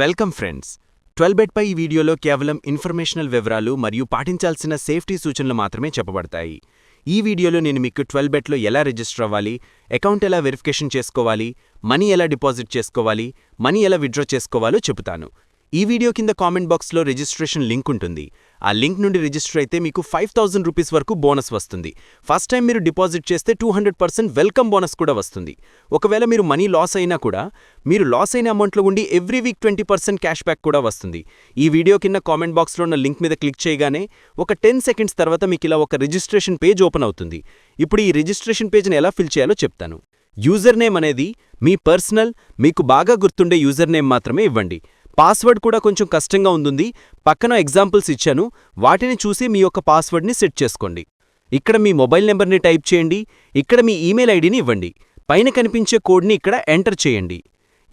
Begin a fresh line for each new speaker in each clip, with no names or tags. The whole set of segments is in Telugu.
Welcome friends. ట్వెల్వ్ బెట్ పై ఈ వీడియోలో కేవలం ఇన్ఫర్మేషనల్ వివరాలు మరియు పాటించాల్సిన సేఫ్టీ సూచనలు మాత్రమే చెప్పబడతాయి. ఈ వీడియోలో నేను మీకు ట్వెల్వ్ బెట్లో ఎలా రిజిస్టర్ అవ్వాలి అకౌంట్ ఎలా వెరిఫికేషన్ చేసుకోవాలి మనీ ఎలా డిపాజిట్ చేసుకోవాలి మనీ ఎలా విత్డ్రా చేసుకోవాలో చెబుతాను. ఈ వీడియో కింద కామెంట్ బాక్స్లో రిజిస్ట్రేషన్ లింక్ ఉంటుంది. ఆ లింక్ నుండి రిజిస్టర్ అయితే మీకు ఫైవ్ థౌసండ్ రూపీస్ వరకు బోనస్ వస్తుంది. ఫస్ట్ టైం మీరు డిపాజిట్ చేస్తే two hundred percent welcome bonus కూడా వస్తుంది. ఒకవేళ మీరు మనీ లాస్ అయినా కూడా మీరు లాస్ అయిన అమౌంట్లో ఉండి every week twenty percent cash back కూడా వస్తుంది. ఈ వీడియో కింద కామెంట్ బాక్స్లో ఉన్న లింక్ మీద క్లిక్ చేయగానే ఒక టెన్ సెకండ్స్ తర్వాత మీకు ఇలా ఒక రిజిస్ట్రేషన్ పేజ్ ఓపెన్ అవుతుంది. ఇప్పుడు ఈ రిజిస్ట్రేషన్ పేజ్ని ఎలా ఫిల్ చేయాలో చెప్తాను. యూజర్ నేమ్ అనేది మీ పర్సనల్ మీకు బాగా గుర్తుండే యూజర్ నేమ్ మాత్రమే ఇవ్వండి. పాస్వర్డ్ కూడా కొంచెం కష్టంగా ఉంటుంది. పక్కన ఎగ్జాంపుల్స్ ఇచ్చాను. వాటిని చూసి మీ యొక్క పాస్వర్డ్ని సెట్ చేసుకోండి. ఇక్కడ మీ మొబైల్ నెంబర్ని టైప్ చేయండి. ఇక్కడ మీ ఈమెయిల్ ఐడిని ఇవ్వండి. పైన కనిపించే కోడ్ని ఇక్కడ ఎంటర్ చేయండి.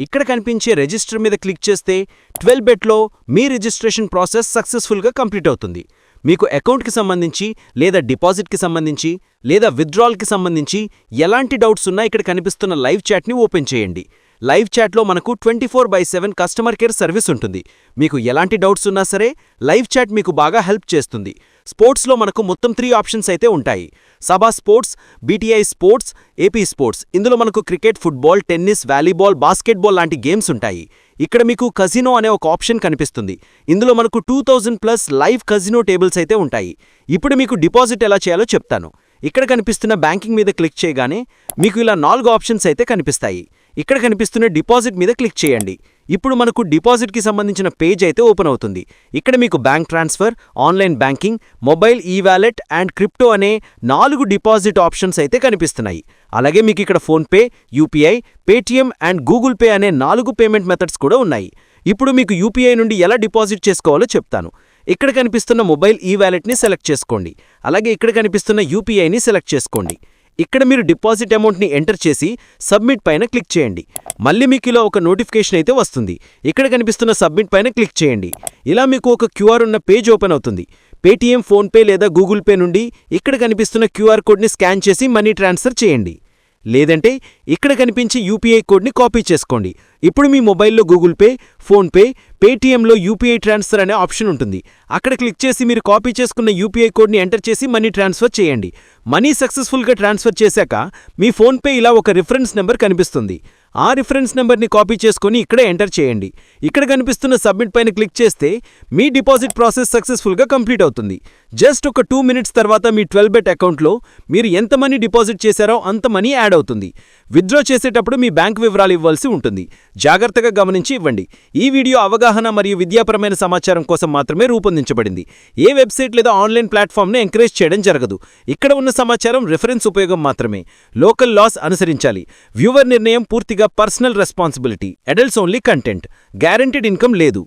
ఇక్కడ కనిపించే రిజిస్టర్ మీద క్లిక్ చేస్తే ట్వెల్వ్ బెట్లో మీ రిజిస్ట్రేషన్ ప్రాసెస్ సక్సెస్ఫుల్గా కంప్లీట్ అవుతుంది. మీకు అకౌంట్కి సంబంధించి లేదా డిపాజిట్కి సంబంధించి లేదా విత్డ్రాల్కి సంబంధించి ఎలాంటి డౌట్స్ ఉన్నా ఇక్కడ కనిపిస్తున్న లైవ్ చాట్ని ఓపెన్ చేయండి. లైవ్ చాట్లో మనకు twenty four by seven customer care service ఉంటుంది. మీకు ఎలాంటి డౌట్స్ ఉన్నా సరే లైవ్ చాట్ మీకు బాగా హెల్ప్ చేస్తుంది. స్పోర్ట్స్లో మనకు మొత్తం త్రీ ఆప్షన్స్ అయితే ఉంటాయి. SABA sports BTi sports AP sports. ఇందులో మనకు cricket football tennis volleyball basketball లాంటి గేమ్స్ ఉంటాయి. ఇక్కడ మీకు కజినో అనే ఒక ఆప్షన్ కనిపిస్తుంది. ఇందులో మనకు two thousand plus live casino tables అయితే ఉంటాయి. ఇప్పుడు మీకు డిపాజిట్ ఎలా చేయాలో చెప్తాను. ఇక్కడ కనిపిస్తున్న బ్యాంకింగ్ మీద క్లిక్ చేయగానే మీకు ఇలా నాలుగు ఆప్షన్స్ అయితే కనిపిస్తాయి. ఇక్కడ కనిపిస్తున్న డిపాజిట్ మీద క్లిక్ చేయండి. ఇప్పుడు మనకు డిపాజిట్కి సంబంధించిన పేజ్ అయితే ఓపెన్ అవుతుంది. ఇక్కడ మీకు bank transfer online banking mobile e wallet and crypto అనే నాలుగు డిపాజిట్ ఆప్షన్స్ అయితే కనిపిస్తున్నాయి. అలాగే మీకు ఇక్కడ PhonePe UPI Paytm and Google Pay అనే నాలుగు పేమెంట్ మెథడ్స్ కూడా ఉన్నాయి. ఇప్పుడు మీకు యూపీఐ నుండి ఎలా డిపాజిట్ చేసుకోవాలో చెప్తాను. ఇక్కడ కనిపిస్తున్న మొబైల్ ఈ వ్యాలెట్ని సెలెక్ట్ చేసుకోండి. అలాగే ఇక్కడ కనిపిస్తున్న యూపీఐని సెలెక్ట్ చేసుకోండి. ఇక్కడ మీరు డిపాజిట్ అమౌంట్ని ఎంటర్ చేసి సబ్మిట్ పైన క్లిక్ చేయండి. మళ్ళీ మీకు ఇలా ఒక నోటిఫికేషన్ అయితే వస్తుంది. ఇక్కడ కనిపిస్తున్న సబ్మిట్ పైన క్లిక్ చేయండి. ఇలా మీకు ఒక క్యూఆర్ ఉన్న పేజ్ ఓపెన్ అవుతుంది. పేటీఎం ఫోన్పే లేదా గూగుల్ పే నుండి ఇక్కడ కనిపిస్తున్న క్యూఆర్ కోడ్ని స్కాన్ చేసి మనీ ట్రాన్స్ఫర్ చేయండి. లేదంటే ఇక్కడ కనిపించే యూపీఐ కోడ్ని కాపీ చేసుకోండి. ఇప్పుడు మీ మొబైల్లో గూగుల్ పే ఫోన్పే పేటీఎంలో యూపీఐ ట్రాన్స్ఫర్ అనే ఆప్షన్ ఉంటుంది. అక్కడ క్లిక్ చేసి మీరు కాపీ చేసుకున్న యూపీఐ కోడ్ని ఎంటర్ చేసి మనీ ట్రాన్స్ఫర్ చేయండి. మనీ సక్సెస్ఫుల్గా ట్రాన్స్ఫర్ చేశాక మీ ఫోన్పే ఇలా ఒక రిఫరెన్స్ నెంబర్ కనిపిస్తుంది. ఆ రిఫరెన్స్ నెంబర్ని కాపీ చేసుకుని ఇక్కడే ఎంటర్ చేయండి. ఇక్కడ కనిపిస్తున్న సబ్మిట్ పైన క్లిక్ చేస్తే మీ డిపాజిట్ ప్రాసెస్ సక్సెస్ఫుల్గా కంప్లీట్ అవుతుంది. జస్ట్ ఒక టూ మినిట్స్ తర్వాత మీ ట్వెల్వ్ బెట్ అకౌంట్లో మీరు ఎంత మనీ డిపాజిట్ చేశారో అంత మనీ యాడ్ అవుతుంది. విత్డ్రా చేసేటప్పుడు మీ బ్యాంక్ వివరాలు ఇవ్వాల్సి ఉంటుంది. జాగ్రత్తగా గమనించి ఇవ్వండి. ఈ వీడియో అవగాహన మరియు విద్యాపరమైన సమాచారం కోసం మాత్రమే రూపొందించబడింది. ఏ వెబ్సైట్ లేదా ఆన్లైన్ ప్లాట్ఫామ్ను ఎంకరేజ్ చేయడం జరగదు. ఇక్కడ ఉన్న సమాచారం రిఫరెన్స్ ఉపయోగం మాత్రమే. లోకల్ లాస్ అనుసరించాలి. వ్యూవర్ నిర్ణయం పూర్తిగా personal responsibility adults only content. Guaranteed income లేదు.